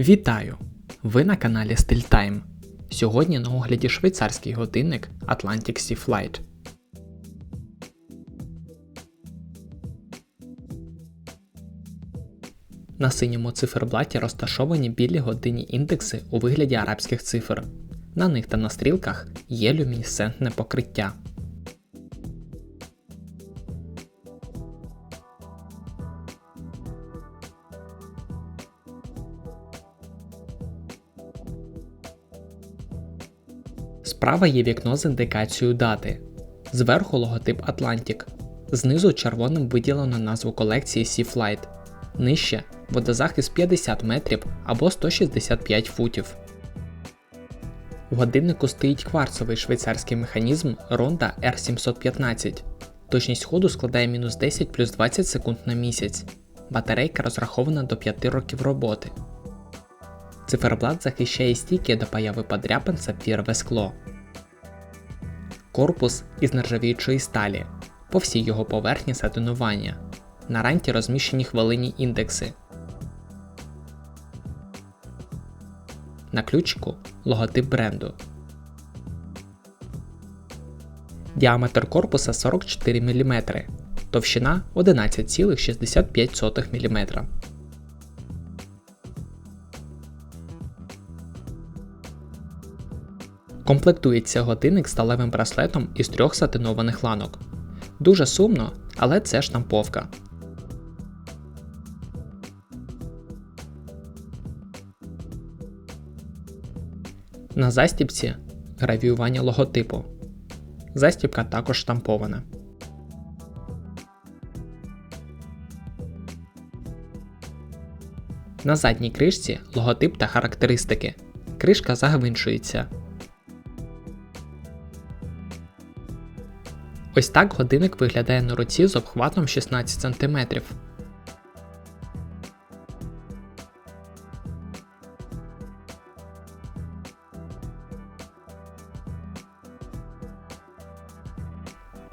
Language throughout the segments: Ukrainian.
Вітаю! Ви на каналі StillTime. Сьогодні на огляді швейцарський годинник Atlantic Sea Flight. На синьому циферблаті розташовані білі годинні індекси у вигляді арабських цифр. На них та на стрілках є люмінесцентне покриття. Справа є вікно з індикацією дати. Зверху логотип Atlantic. Знизу червоним виділено назву колекції Sea Flight. Нижче водозахист 50 метрів або 165 футів. У годиннику стоїть кварцовий швейцарський механізм Ronda R715. Точність ходу складає мінус 10 плюс 20 секунд на місяць. Батарейка розрахована до 5 років роботи. Циферблат захищає стійки до появи подряпин сапфірове скло. Корпус із нержавіючої сталі. По всій його поверхні сатинування. На ранті розміщені хвилинні індекси. На ключику логотип бренду. Діаметр корпуса 44 мм, товщина 11,65 мм. Комплектується годинник сталевим браслетом із трьох сатинованих ланок. Дуже сумно, але це штамповка. На застібці гравіювання логотипу. Застібка також штампована. На задній кришці логотип та характеристики. Кришка загвинчується. Ось так годинник виглядає на руці з обхватом 16 см.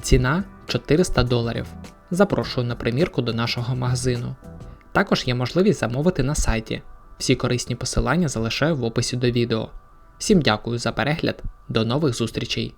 Ціна 400 доларів. Запрошую на примірку до нашого магазину. Також є можливість замовити на сайті. Всі корисні посилання залишаю в описі до відео. Всім дякую за перегляд, до нових зустрічей!